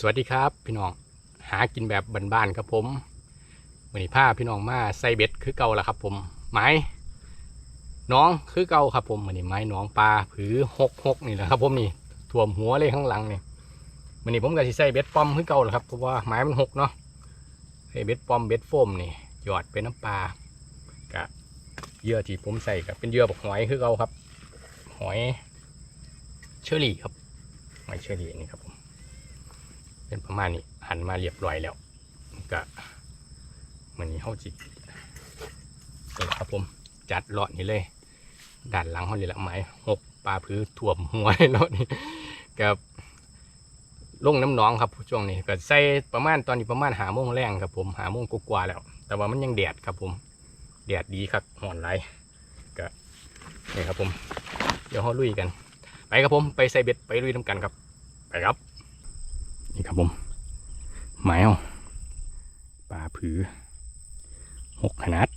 สวัสดีครับพี่น้องหากินแบบบ้านๆครับผมวันนี้ผ้าพี่น้องมาใส่เบ็ดคือเก่าแล้วครับ ผมไม้น้องคือเก่าครับผมวันนี้ไม้น้องปลาผือหกหกนี่แหละครับ ผมนี่ถ่วมหัวเลยข้างหลังนี่วันนี้ผมก็สิใส่เบ็ดป้อมคือเก่าแหละครับเพราะว่าไม้มันหกเนาะใส่เบ็ดป้อมเบ็ดโฟมนี่หยอดเป็นน้ำปลากะเยื่อที่ผมใส่กับเป็นเยื่อบอกหอยคือเก่าครับ หอยเชอรี่ครับหอยเชอรี่นี่ครับผม เป็นประมาณนี้หันมาเรียบร้อยแล้วก็มันนี้เขาจินี่แหละครับผมจัดเลาะนี่เลยด้านหลังเขาเลยละไม้หกปลาพื้นถ่วมหัวเลาะนี่กับลงน้ำหนองครับช่วงนี้ก็ใส่ประมาณตอนนี้ประมาณหาโมงแรงครับผมหาโมงกว่าแล้ว แต่ว่ามันยังแดดครับผมแดดดีครับหอนไรก็นี่ครับผม เดี๋ยวเขาลุยกัน ไปครับผมไปใส่เบ็ดไปลุยน้ำกันครับ ไปครับ นี่ครับผมหมายเอาปลาผือหกขนาด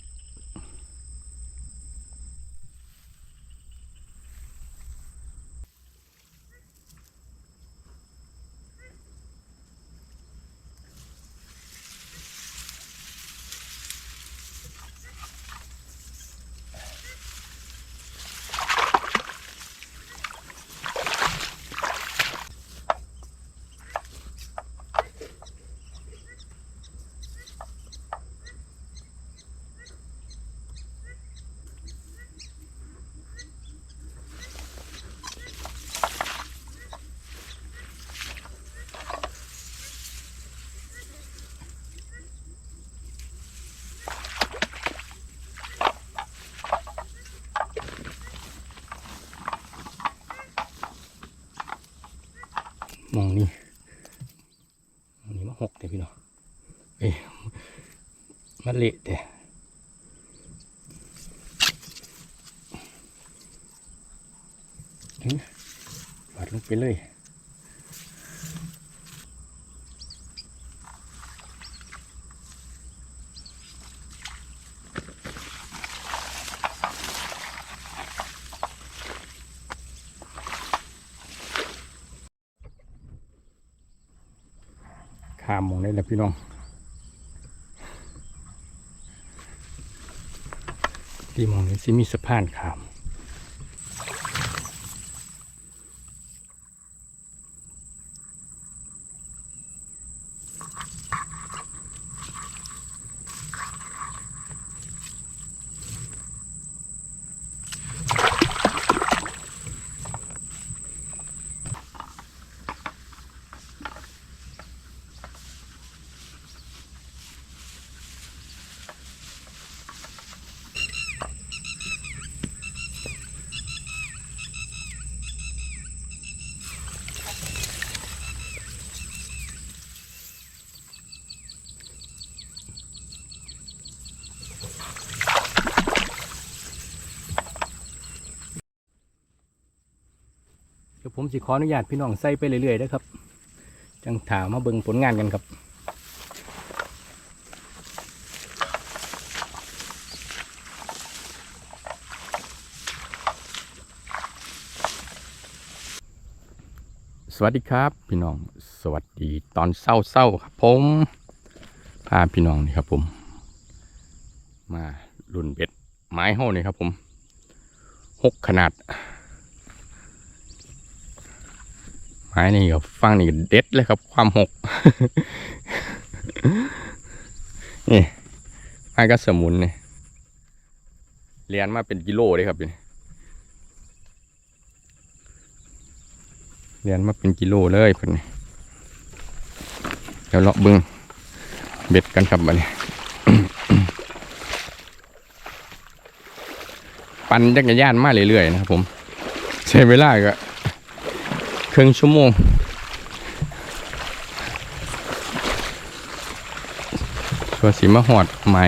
มองนี่มองนี่มาหกแต่พี่น้องเอ้ย มันเละแต่บาดลงไปเลยขามมองได้แล้วพี่น้อง ที่มองนี้สิมีสะพานข้าม ยวผมสิขออนุญาตพี่น้องใส่ไปเรื่อยๆนะครับจังถามมาเบิ่งผลงานกันครับสวัสดีครับ พี่น้องสวัสดีตอนเศร้าๆครับผมพาพี่น้องนี่ครับผม มารุ่นเบ็ดไม้เฮ้านี่ครับผมหกขนาด ไม้นี่ก็ฟังนี่เด็ดเลยครับ ความหก นี่ไม้ก็สมุนนี่เรียนมาเป็นกิโลเลยครับนี่เรียนมาเป็นกิโลเลยคนนี้เดี๋ยวเลาะเบึงเบ็ดกันครับบัดนี้ปั่นจักรยานมาเรื่อยๆนะครับผม ใช้เวลาก็ ครึ่งชั่วโมงชัวสีมาหอดไหม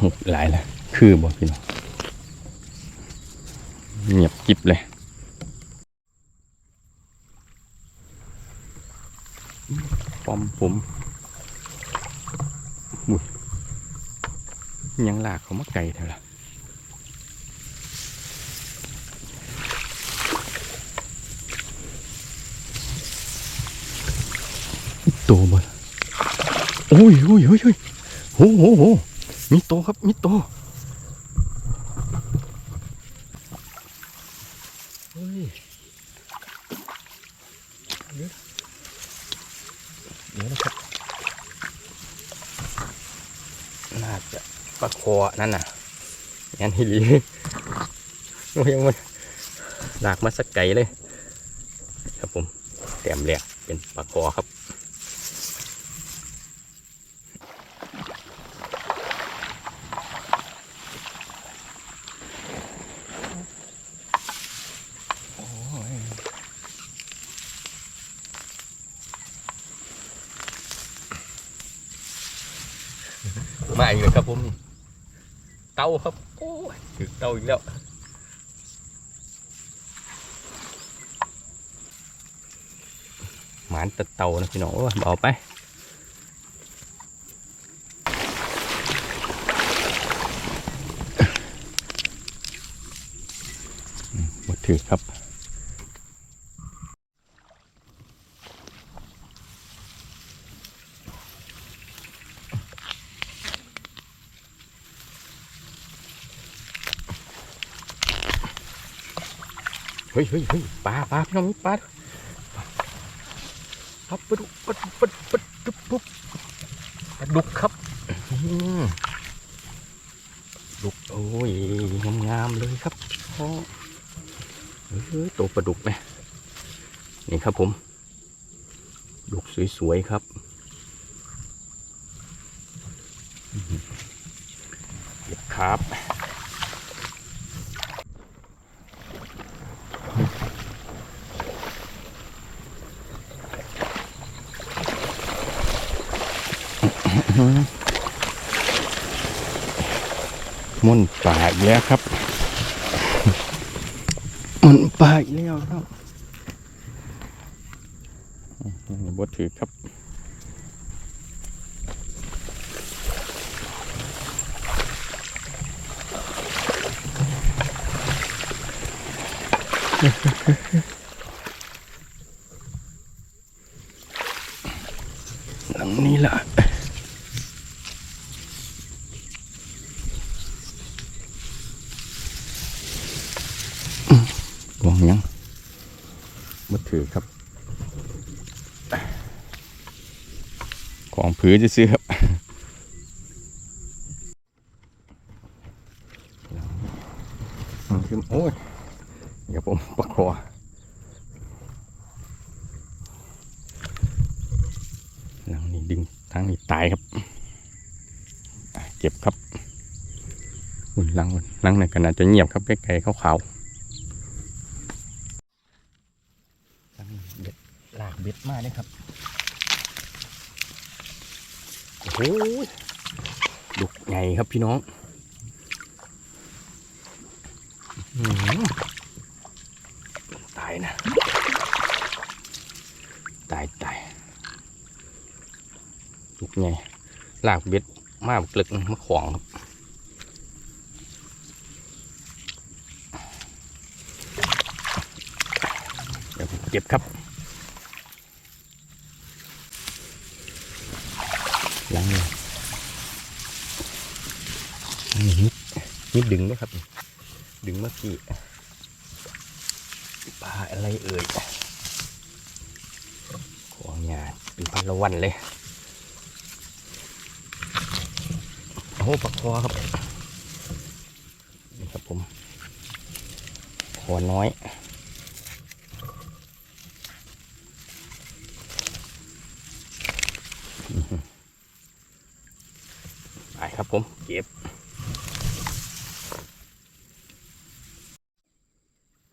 หุบหลายเลยคือบอกพี่น้องเงียบกิบเลยปอมผม nhãn là không mất cày thôi là. Ít to mà. Ôi ôi ôi ôi. Ồ ồ ồ mít to khấp mít to ปลาคอนั่นน่ะยันฮิลีโอ้ยมันลากมาสักไกลเลย ครับผมแต้มแรกเป็นปลาคอครับมาอีกแล้วครับผมนี่ เต่าครับโอ้ยถึงเต่าอีกแล้วหมานแตะเต่านะพี่น้องโอ้ยเอาไปอืมหมดถือครับ เฮ้ยเฮ้ยเฮ้ยปลาปลาพี่น้องปลาครับปลาดุกปลาดุกปลาดุกปลาดุกปลาดุกครับอืมดุกโอ้ยงามๆเลยครับโอ้เฮ้ยตัวปลาดุกไหมนี่ครับผม ดุกสวยๆครับเก็บครับ ม่อนป่าอีกแล้วครับม่อนป่าอีกแล้วครับบดถือครับหลังนี้ล่ะ วางยังมา ถือครับ ของผือจะซื้อครับมันโอ้ยเดี๋ยวผมประคอหลังนี้ดึงทางนี้ตายครับเจ็บครับอุ่นหลังหลังไหนกันอาจจะเงียบครับใกล้ๆขาวๆ ตั้งเบ็ดล เลยครับโอ้โหดุกไงครับพี่น้องตายนะ ตายตายดุกไงลากเบ็ดมาเกลึกมาขวางครับเก็บครับล้างเลยนี่นิด นิดดึงด้วยครับ ดึงเมื่อกี้ปลาอะไรเอ่ยของงานเป็นปลาละวันเลยโอ้โหปลาคอครับนี่ครับผมคอน้อยไปครับผมเก็บ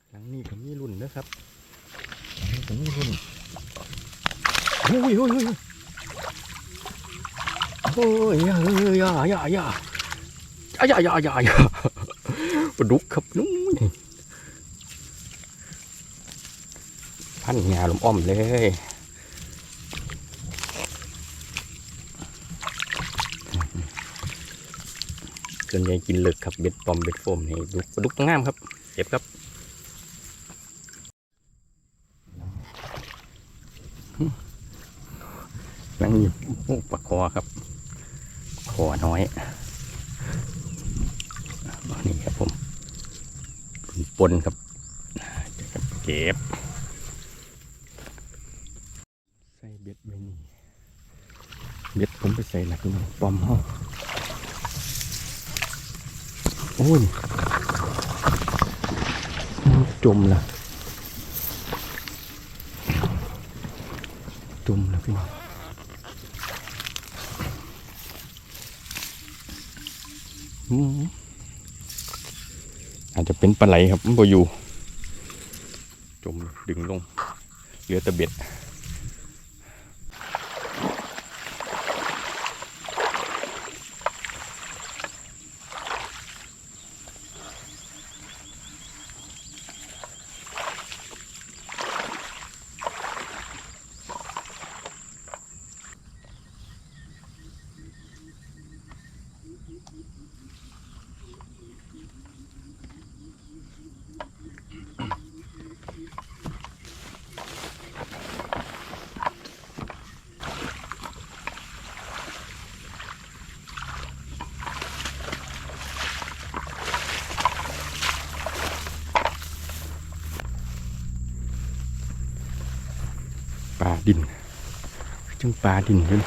หลังนี้ผมมีรุ่นนะครับหลังนี้ผมมีรุ่นโอ้ยโอ้ยโอ้ยโอ้ยอย่า อย่าอย่าอย่าอย่าอย่ายายาปลาดุกครับนู้นพันงาลมอ้อมเลยส่วนใหญ่กินเลิกครับเบ็ดปอมเบ็ดโฟมนี่ดุกปลาดุกต้องงามครับเก็บครับนั่งอยู่ปลาคอครับ คอน้อยนี่ครับผมปนครับเก็บใส่เบ็ดไว้นี่เบ็ดผมไปใส่หลักนี่ปอมห้องโอ้ยจมละจมแล้วพี่น้อง อาจจะเป็นปลาไหลครับมันบ่อยู่ จมดึงลง เหลือแต่เบ็ด ปลาดิน จังปลาดินเลย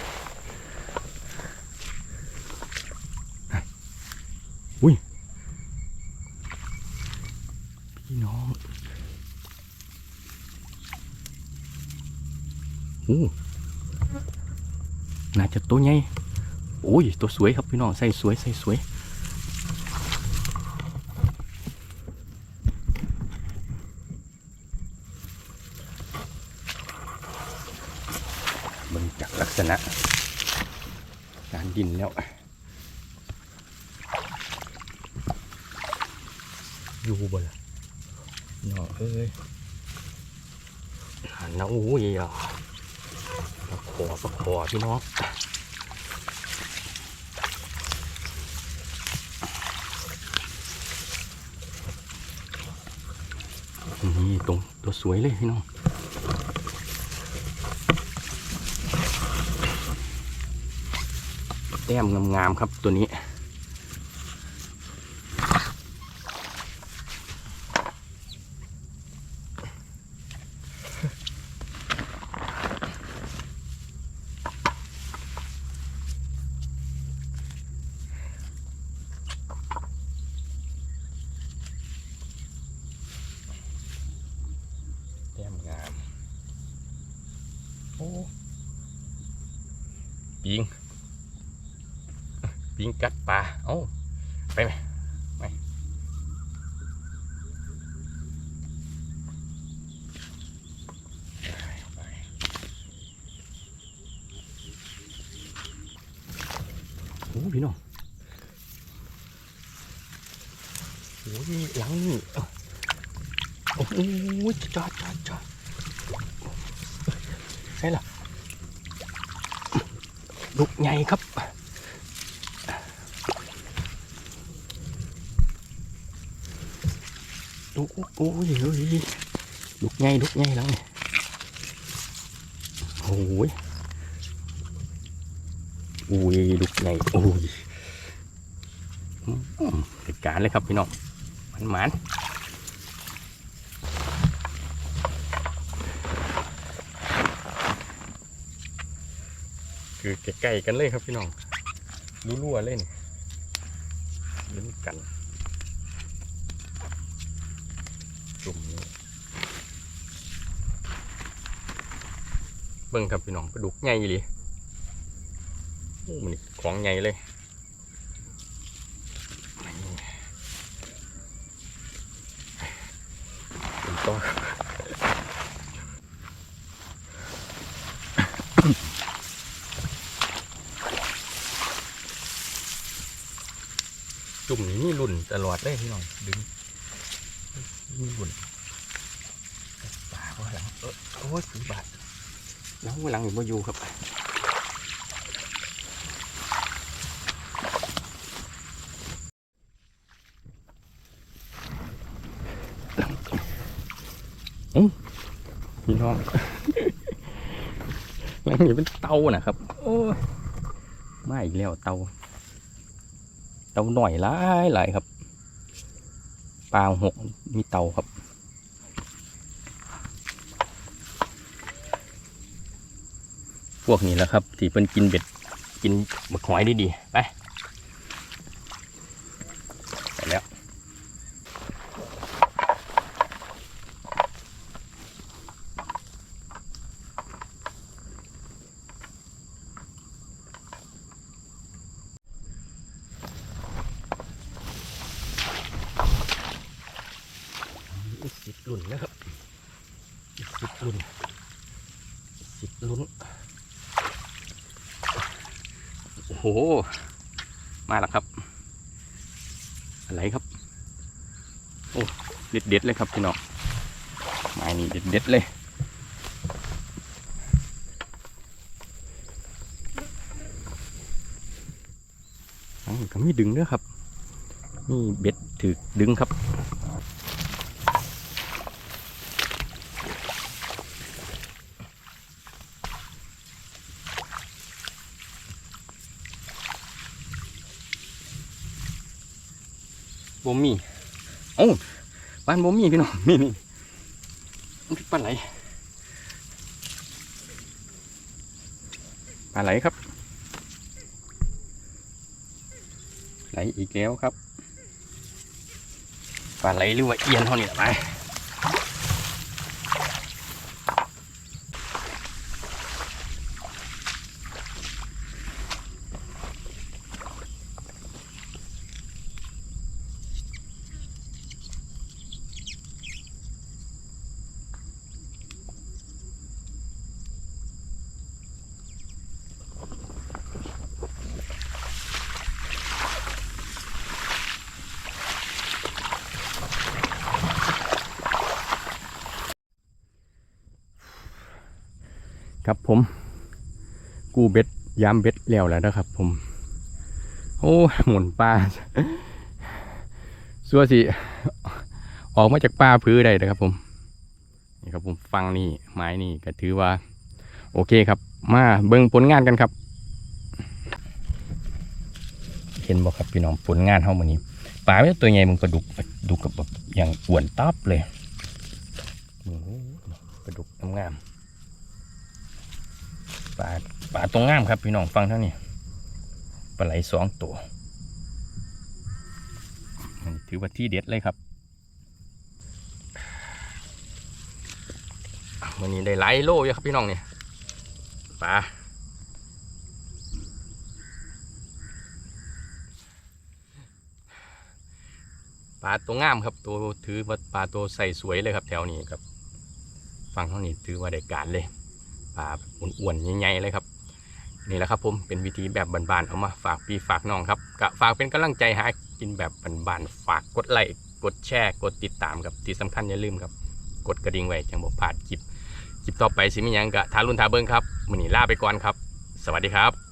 อุ้ย พี่น้องโอ้น่าจะตัวใหญ่โอ้ย ตัวสวยครับพี่น้อง ใส่สวย ใส่สวย เบิ่งจากลักษณะ การดินแล้ว อยู่บ่ล่ะเนาะเอ้ยหันนะโอ้ยอะปลาขอปลาขอพี่น้องนี่ตรงตัวสวยเลยพี่น้องแต้มงามๆครับตัวนี้ แต้มงาม โอ้ ปิงปิงกัดปลาเอ้าไปไหมไปโอ้พี่น้องโอ้ยหลังนี่โอ้โหจอดจอดจอดใช่หรอ ลูกใหญ่ครับลูกโอ้ยเฮ้ยลูกใหญ่ลูกใหญ่แล้วเนี่ยโอ้ยโอ้ยลูกใหญ่โอ้ยเหตุการณ์เลยครับพี่น้องมันหมาน คือใกล้ๆกันเลยครับพี่น้องรั่วๆเล่นเล่นกันจุ่มนี้เบิ่งครับพี่น้องปลาดุกใหญ่เลยมันของใหญ่เลยต้อ จุ่มนี่มีรุ่นตลอดเลยพี่น้องดึงมีรุ่นปลาบ่หลังเออโอ้ยคือบาดน้องหลังอยู่มาอยู่ครับพี่น้องหลังอยู่เป็นเตานะครับ โอ้ไม่อีกแล้วเตา เตาหน่อยหลายหลายครับปลาหกมีเตาครับพวกนี้แหล้วครับ ที่เพิ่นกินเบ็ดกินบักหอยดีๆไปแล้ว สิบลุนนะครับอีกสิบรุ่นสิบรุ่นโอ้โห มาแล้วครับ อะไรครับ โอ้ เด็ดเด็ดเลยครับพี่น้องไม้นี่เด็ดเด็ดเลยอันนี้ก็มีดึงด้วยครับ นี่เบ็ดถือดึงครับ บ่มีโอ้าบ้านบ่มีพี่น้องนี่นี่มันคือปลาไหลปลาไหลครับ ไหลอีกแล้วครับปลาไหลหรือว่าเอียนเท่านี้แหละไป ผม กูเบ็ดยามเบ็ดแล้วแล้วนะครับ ผม โอ้หมุนปลาสัวสิ ออกมาจากป่าพื้นได้นะครับ ผมนี่ครับผมฟังนี่ไม้นี่ก็ถือว่า โอเคครับ มาเบิ่งผลงานกันครับ เห็นบ่ครับพี่น้องผลงานเฮามื้อนี้ปลาไม่ตัวใหญ่มึงปลาดุกดุกกับแบบอย่างอ้วนตับเลยโอ้โหปลาดุกงามๆ ปลาปลาตรงงามครับพี่น้องฟังเท่านี้ปลาไหลสองตัวถือว่าที่เด็ดเลยครับวันนี้ได้หลายโลอยู่ครับพี่น้องเนี่ยปลาปลาตัวงามครับตัวถือว่าปลาตัวใส่สวยเลยครับแถวนี้ครับ ฟังเท่านี้ถือว่าได้การเลย ปลาอ้วนๆใหญ่ๆเลยครับนี่แหละครับผมเป็นวิธีแบบบานๆเอามาฝากพี่ฝากน้องครับกะฝากเป็นกำลังใจหากินแบบบานๆฝากกดไลค์กดแชร์กดติดตามครับที่สำคัญอย่าลืมครับ กดกระดิ่งไว้จังบอกผ่าดคลิปคลิปต่อไปสิมียังกะทารุนทาเบิงครับมือนี้ลาไปก่อนครับ สวัสดีครับ